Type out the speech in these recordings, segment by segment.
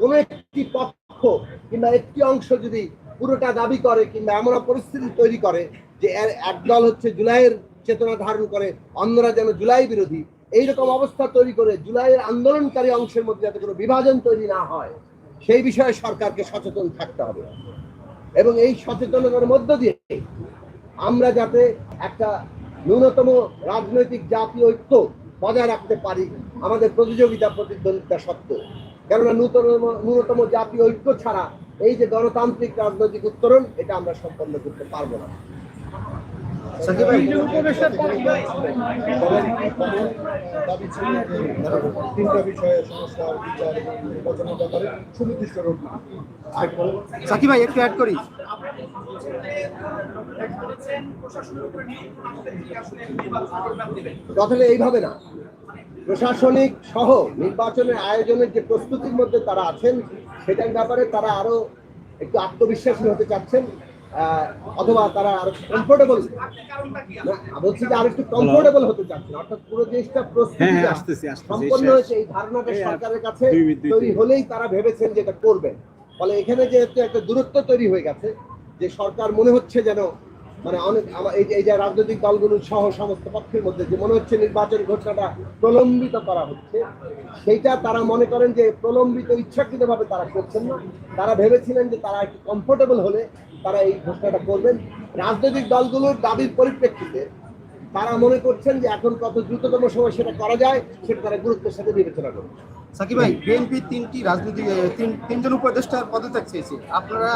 কোনো একটি পক্ষ কিংবা একটি অংশ যদি পুরোটা দাবি করে কিংবা এমন পরিস্থিতি তৈরি করে যে একদল হচ্ছে জুলাইয়ের চেতনা ধারণ করে, অন্যরা যেন জুলাই বিরোধী, এইরকম অবস্থা তৈরি করে জুলাইয়ের আন্দোলনকারী অংশের মধ্যে যাতে কোনো বিভাজন তৈরি না হয়, সেই বিষয়ে সরকারকে সচেতন থাকতে হবে। এবং এই সচেতনতার মধ্য দিয়ে আমরা যাতে একটা ন্যূনতম রাজনৈতিক জাতীয় ঐক্য বজায় রাখতে পারি আমাদের প্রতিযোগিতা প্রতিদ্বন্দ্বিতা সত্ত্বেও। কেননা নূতনতম ন্যূনতম জাতীয় ঐক্য ছাড়া এই যে গণতান্ত্রিক রাজনৈতিক উত্তরণ এটা আমরা সম্পন্ন করতে পারব না। সাকিব ভাই দাবি ছিল যে তিনটা বিষয়ে সংস্কার বিচার নির্বাচনের ব্যাপারে সুনির্দিষ্ট রোড সাকিব ভাই একটু অ্যাড করি। কথাটা এইভাবে না। প্রশাসনিক সহ নির্বাচনের আয়োজনের যে প্রস্তুতির মধ্যে তারা আছেন সেটার ব্যাপারে তারা আরও একটু আত্মবিশ্বাসী হতে চাচ্ছেন অথবা তারা আরও কমফোর্টেবল বলছি যে আরও একটু কমফোর্টেবল হতে চাচ্ছেন। অর্থাৎ পুরো জিনিসটা হ্যাঁ, প্রস্তুতি হ্যাঁ, আসতেছি, সম্পন্ন হয়েছে এই ধারণাটা সরকারের কাছে তৈরি হলেই তারা ভেবেছেন যে এটা করবেন। ফলে এখানে যেহেতু একটা দূরত্ব তৈরি হয়ে গেছে যে সরকার মনে হচ্ছে যেন মানে অনেক এই যে- রাজনৈতিক দলগুলো সহ সমস্ত পক্ষের মধ্যে যে মনে হচ্ছে নির্বাচন ঘোষণাটা প্রলম্বিত করা হচ্ছে, সেইটা তারা মনে করেন যে প্রলম্বিত ইচ্ছাকৃতভাবে তারা করছেন না। তারা ভেবেছিলেন যে তারা একটু কমফোর্টেবল হলে তারা এই ঘোষণাটা করবেন। রাজনৈতিক দলগুলোর দাবির পরিপ্রেক্ষিতে তারা মনে করছেন যে এখন কত দ্রুততম সময় সেটা করা যায়, সেটা তারা গুরুত্বের সাথে বিবেচনা করবে। সাকিব ভাই বিএনপি তিনটি তিন, তিনজন উপদেষ্টার পদত্যাগ চেয়েছে। আপনারা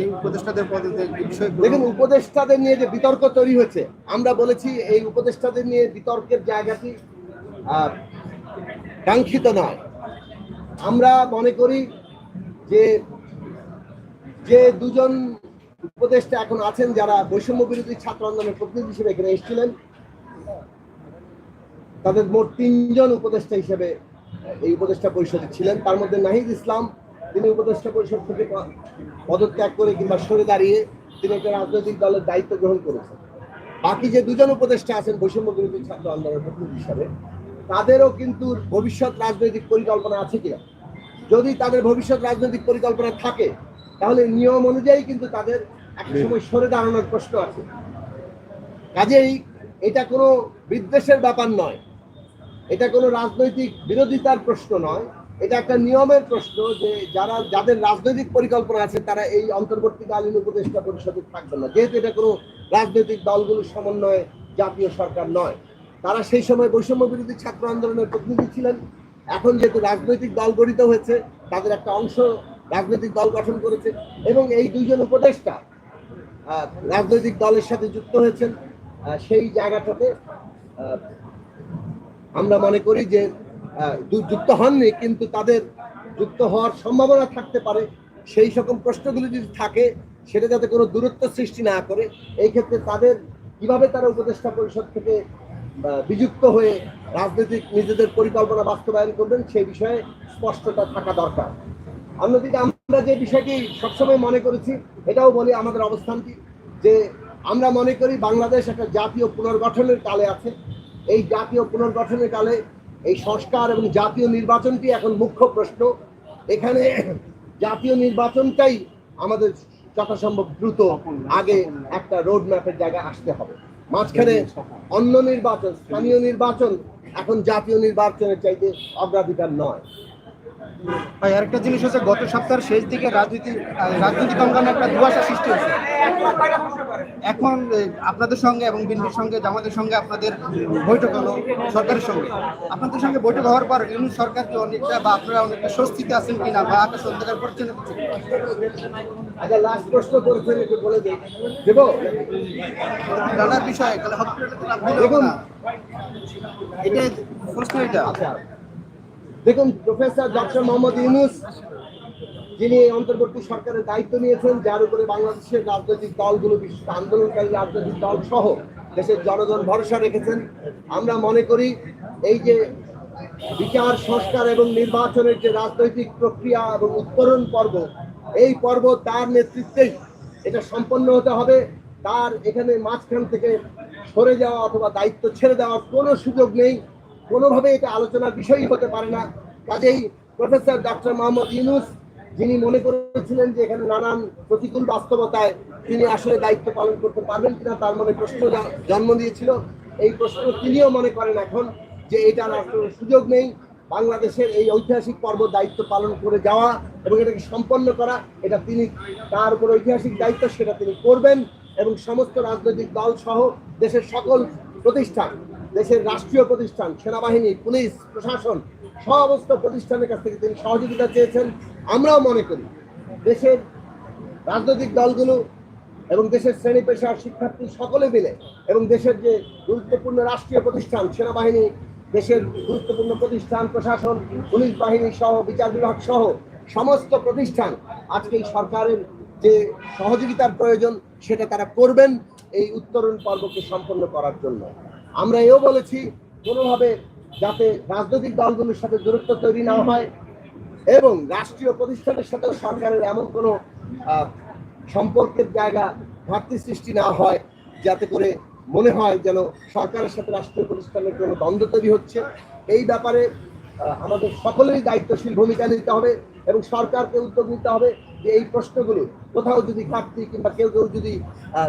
এই উপদেষ্টাদের পদত্যাগ বিষয়ে দেখুন, উপদেষ্টাদের নিয়ে যে বিতর্ক তৈরি হয়েছে, আমরা বলেছি এই উপদেষ্টাদের নিয়ে বিতর্কের জায়গাটি কাঙ্ক্ষিত নয়। আমরা মনে করি যে যে দুজন উপদেষ্টা এখন আছেন যারা বৈষম্য বিরোধী ছাত্র আন্দোলনের প্রতিনিধি হিসেবে এখানে এসেছিলেন, তাদের মোট তিনজন উপদেষ্টা হিসেবে এই উপদেষ্টা পরিষদে ছিলেন। তার মধ্যে নাহিদ ইসলাম তিনি উপদেষ্টা পরিষদ থেকে পদত্যাগ করে কিংবা সরে দাঁড়িয়ে তিনি একটা রাজনৈতিক দলের দায়িত্ব গ্রহণ করেছেন। বাকি যে দুজন উপদেষ্টা আছেন বৈষম্য বিরোধী ছাত্র আন্দোলনের প্রতিনিধি হিসাবে তাদেরও কিন্তু ভবিষ্যৎ রাজনৈতিক পরিকল্পনা আছে কিনা? যদি তাদের ভবিষ্যৎ রাজনৈতিক পরিকল্পনা থাকে তাহলে নিয়ম অনুযায়ী কিন্তু তাদের একটা সময় সরে দাঁড়ানোর প্রশ্ন আছে। কাজেই এটা কোনো বিদ্বেষের ব্যাপার নয়। এটা কোনো রাজনৈতিক বিরোধিতার প্রশ্ন নয়। এটা একটা নিয়মের প্রশ্ন যে যারা, যাদের রাজনৈতিক পরিকল্পনা আছে, তারা এই অন্তর্বর্তীকালীন উপদেষ্টা পরিষদে থাকবে না। যেহেতু এটা কোনো রাজনৈতিক দলগুলোর সমন্বয়ে জাতীয় সরকার নয়। তারা সেই সময় বৈষম্য বিরোধী ছাত্র আন্দোলনের প্রতিনিধি ছিলেন। এখন যেহেতু রাজনৈতিক দল গঠিত হয়েছে, তাদের একটা অংশ রাজনৈতিক দল গঠন করেছে এবং এই দুইজন উপদেষ্টা রাজনৈতিক দলের সাথে যুক্ত হয়েছেন সেই জায়গাটাতে আমরা মনে করি যে যুক্ত হননি, কিন্তু তাদের যুক্ত হওয়ার সম্ভাবনা থাকতে পারে। সেই সকল প্রশ্নগুলি যদি থাকে, সেটা যাতে কোনো দূরত্ব সৃষ্টি না করে, এই ক্ষেত্রে তাদের কীভাবে তারা উপদেষ্টা পরিষদ থেকে বিযুক্ত হয়ে রাজনৈতিক নিজেদের পরিকল্পনা বাস্তবায়ন করবেন, সেই বিষয়ে স্পষ্টতা থাকা দরকার। অন্যদিকে আমরা যে বিষয়টি সবসময় মনে করেছি, এটাও বলি আমাদের অবস্থানটি যে আমরা মনে করি বাংলাদেশ একটা জাতীয় পুনর্গঠনের কালে আছে। এই জাতীয় পুনর্গঠনের কালে এই সংস্কার এবং জাতীয় নির্বাচনটি এখন মুখ্য প্রশ্ন। এখানে জাতীয় নির্বাচনটাই আমাদের যথাসম্ভব দ্রুত আগে একটা রোড ম্যাপের জায়গায় আসতে হবে। মাঝখানে অন্য নির্বাচন, স্থানীয় নির্বাচন এখন জাতীয় নির্বাচনের চাইতে অগ্রাধিকার নয়। ভাই আরেকটা জিনিস হচ্ছে গত সপ্তাহের শেষ দিকে রাজনীতি রাজনৈতিক অঙ্গনে একটা দুয়াশা সৃষ্টি হয়েছে। এখন আপনাদের সঙ্গে এবং বিএনপির সঙ্গে জামাতের সঙ্গে আপনাদের বৈঠক হলো সরকারের সঙ্গে। আপনাদের সঙ্গে বৈঠক হওয়ার পর ইউনুস সরকারকে অনেকটা বা আপনারা অনেকটা স্বস্তিতে আছেন কিনা বা আকাশ অন্ধকার করছেন? আচ্ছা লাস্ট প্রশ্ন করেছেন একটু বলে জানার বিষয় দেখুন। এটা প্রশ্ন এটা। আচ্ছা। দেখুন, প্রফেসর ডক্টর মোহাম্মদ ইউনুস, যিনি অন্তর্বর্তী সরকারের দায়িত্ব নিয়েছেন, যার উপরে বাংলাদেশের রাজনৈতিক দলগুলো, বিশেষ আন্দোলনকারী রাজনৈতিক দল সহ দেশের জনগণ ভরসা রেখেছেন। আমরা মনে করি, এই যে বিচার, সংস্কার এবং নির্বাচনের যে রাজনৈতিক প্রক্রিয়া এবং উত্তরণ পর্ব, এই পর্ব তার নেতৃত্বেই এটা সম্পন্ন হতে হবে। তার এখানে মাঝখান থেকে সরে যাওয়া অথবা দায়িত্ব ছেড়ে দেওয়ার কোনো সুযোগ নেই। কোনোভাবে এটা আলোচনার বিষয়ই হতে পারে না। কাজেই প্রফেসর ডক্টর মোহাম্মদ ইউনুস, যিনি মনে করেছিলেন যে এখানে নানান প্রতিকূল বাস্তবতায় তিনি আসলে দায়িত্ব পালন করতে পারবেন কিনা, তার মনে প্রশ্ন জন্ম দিয়েছিল। এই প্রশ্ন তিনিও মনে করেন এখন যে এটা আর কোনো সুযোগ নেই। বাংলাদেশের এই ঐতিহাসিক পর্ব দায়িত্ব পালন করে যাওয়া এবং এটাকে সম্পন্ন করা, এটা তিনি তার উপর ঐতিহাসিক দায়িত্ব, সেটা তিনি করবেন এবং সমস্ত রাজনৈতিক দল সহ দেশের সকল প্রতিষ্ঠান দেশের রাষ্ট্রীয় প্রতিষ্ঠান, সেনাবাহিনী, পুলিশ, প্রশাসন সমস্ত প্রতিষ্ঠানের কাছ থেকে তিনি সহযোগিতা চেয়েছেন। আমরাও মনে করি দেশের রাজনৈতিক দলগুলো এবং দেশের শ্রেণি পেশার শিক্ষার্থী সকলে মিলে এবং দেশের যে গুরুত্বপূর্ণ রাষ্ট্রীয় প্রতিষ্ঠান, সেনাবাহিনী, দেশের গুরুত্বপূর্ণ প্রতিষ্ঠান, প্রশাসন, পুলিশ বাহিনী সহ, বিচার বিভাগ সহ, সমস্ত প্রতিষ্ঠান আজকে এই সরকারের যে সহযোগিতার প্রয়োজন সেটা তারা করবেন এই উত্তরণ পর্বকে সম্পন্ন করার জন্য। আমরা এও বলেছি, কোনোভাবে যাতে রাজনৈতিক দলগুলোর সাথে দূরত্ব তৈরি না হয় এবং রাষ্ট্রীয় প্রতিষ্ঠানের সাথে সরকারের এমন কোনো সম্পর্কের জায়গা ঘাটতি সৃষ্টি না হয়, যাতে করে মনে হয় যেন সরকারের সাথে রাষ্ট্রীয় প্রতিষ্ঠানের কোনো দ্বন্দ্ব তৈরি হচ্ছে। এই ব্যাপারে আমাদের সকলেরই দায়িত্বশীল ভূমিকা নিতে হবে এবং সরকারকে উদ্যোগ নিতে হবে যে এই প্রশ্নগুলো কোথাও যদি ঘাটতি কিংবা কেউ কেউ যদি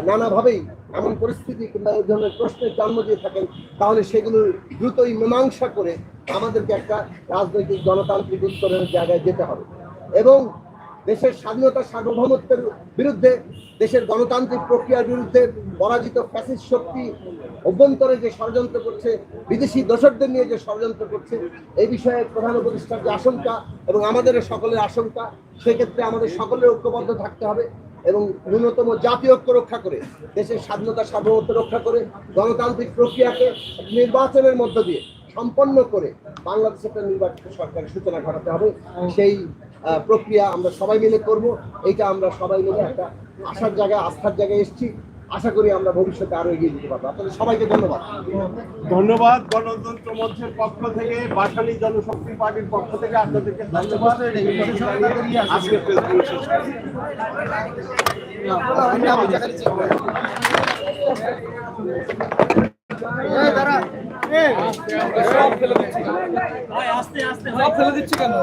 নানাভাবেই এমন পরিস্থিতি কিংবা এই ধরনের প্রশ্নের জন্ম দিয়ে থাকেন, তাহলে সেগুলো দ্রুতই মীমাংসা করে আমাদেরকে একটা রাজনৈতিক গণতান্ত্রিক উত্তরের জায়গায় যেতে হবে। এবং দেশের স্বাধীনতা, সার্বভৌমত্বের বিরুদ্ধে, দেশের গণতান্ত্রিক প্রক্রিয়ার বিরুদ্ধে পরাজিত ফ্যাসিস্ট শক্তি অভ্যন্তরে যে ষড়যন্ত্র করছে, বিদেশি দোষকদের নিয়ে যে ষড়যন্ত্র করছে, এই বিষয়ে প্রধান উপদেষ্টার যে আশঙ্কা এবং আমাদের সকলের আশঙ্কা, সেক্ষেত্রে আমাদের সকলের ঐক্যবদ্ধ থাকতে হবে এবং ন্যূনতম জাতীয় ঐক্য রক্ষা করে, দেশের স্বাধীনতা, সার্বভৌমত্ব রক্ষা করে গণতান্ত্রিক প্রক্রিয়াকে নির্বাচনের মধ্য দিয়ে সম্পন্ন করে বাংলাদেশে একটা নির্বাচিত সরকারের সূচনা ঘটাতে হবে। সেই প্রক্রিয়া আমরা সবাই মিলে করব। এইটা আমরা সবাই মিলে একটা আশার জায়গায় আস্থার জায়গায় এসেছি। আশা করি আমরা ভবিষ্যতে আরও এগিয়ে যেতে পারব। আপনাদের সবাইকে ধন্যবাদ। ধন্যবাদ গণতন্ত্র মঞ্চের পক্ষ থেকে বাসালী জনশক্তি পার্টির পক্ষ থেকে আপনাদেরকে ধন্যবাদ। আজকে প্রেস ব্রিফিং ফেলে দিচ্ছি দাঁড়া